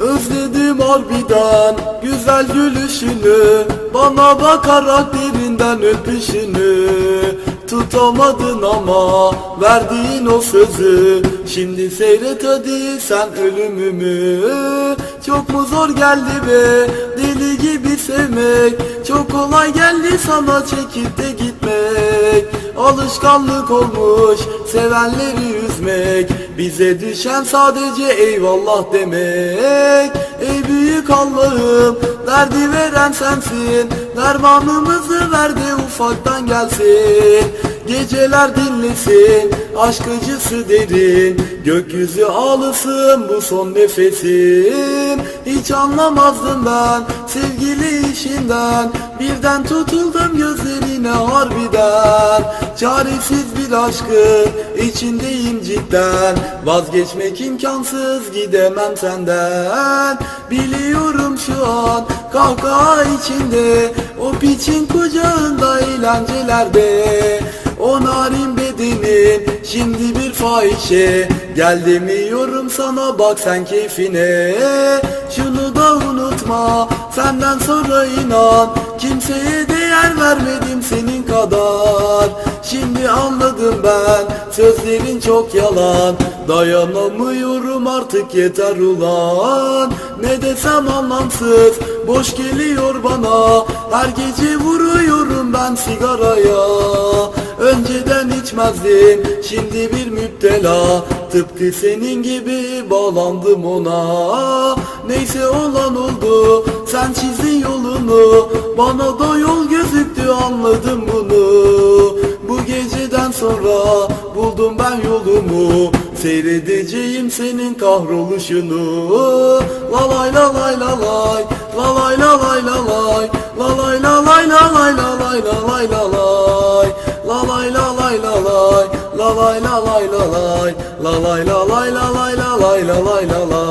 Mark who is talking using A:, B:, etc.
A: Özledim harbiden güzel gülüşünü Bana bakarak derinden öpüşünü. Tutamadın ama verdiğin o sözü Şimdi seyret hadi sen ölümümü. Çok mu zor geldi be deli gibi sevmek Çok kolay geldi sana çekip de gitmek Alışkanlık olmuş sevenleri üzmek Bize düşen sadece eyvallah demek. Ey büyük Allah'ım derdi veren sensin Dermanımızı ver de ufaktan gelsin. Geceler dinlesin aşk acısı derin Gökyüzü ağlasın bu son nefesim Hiç anlamazdım ben sevgili işinden Birden tutuldum gözlerine harbiden Çaresiz bir aşkın içindeyim cidden. Vazgeçmek imkansız gidemem senden. Biliyorum şu an kahkaha içinde O piçin kucağında eğlencelerde. O narin bedenin şimdi bir fahişe. Gel demiyorum sana bak sen keyfine. Şunu da unutma senden sonra inan Kimseye değer vermedim senin kadar. Şimdi anladım ben sözlerin çok yalan. Dayanamıyorum artık yeter ulan. Ne desem anlamsız boş geliyor bana. Her gece vuruyorum ben sigaraya. Önceden içmezdim şimdi bir müptela. Tıpkı senin gibi bağlandım ona. Neyse olan oldu sen çizdin yolunu. Bana da yol gözüktü anladım bunu Bu geceden sonra buldum ben yolumu Seyredeceğim senin kahroluşunu La lay la lay la lay La lay la lay la lay La lay la lay la lay la lay la lay la lay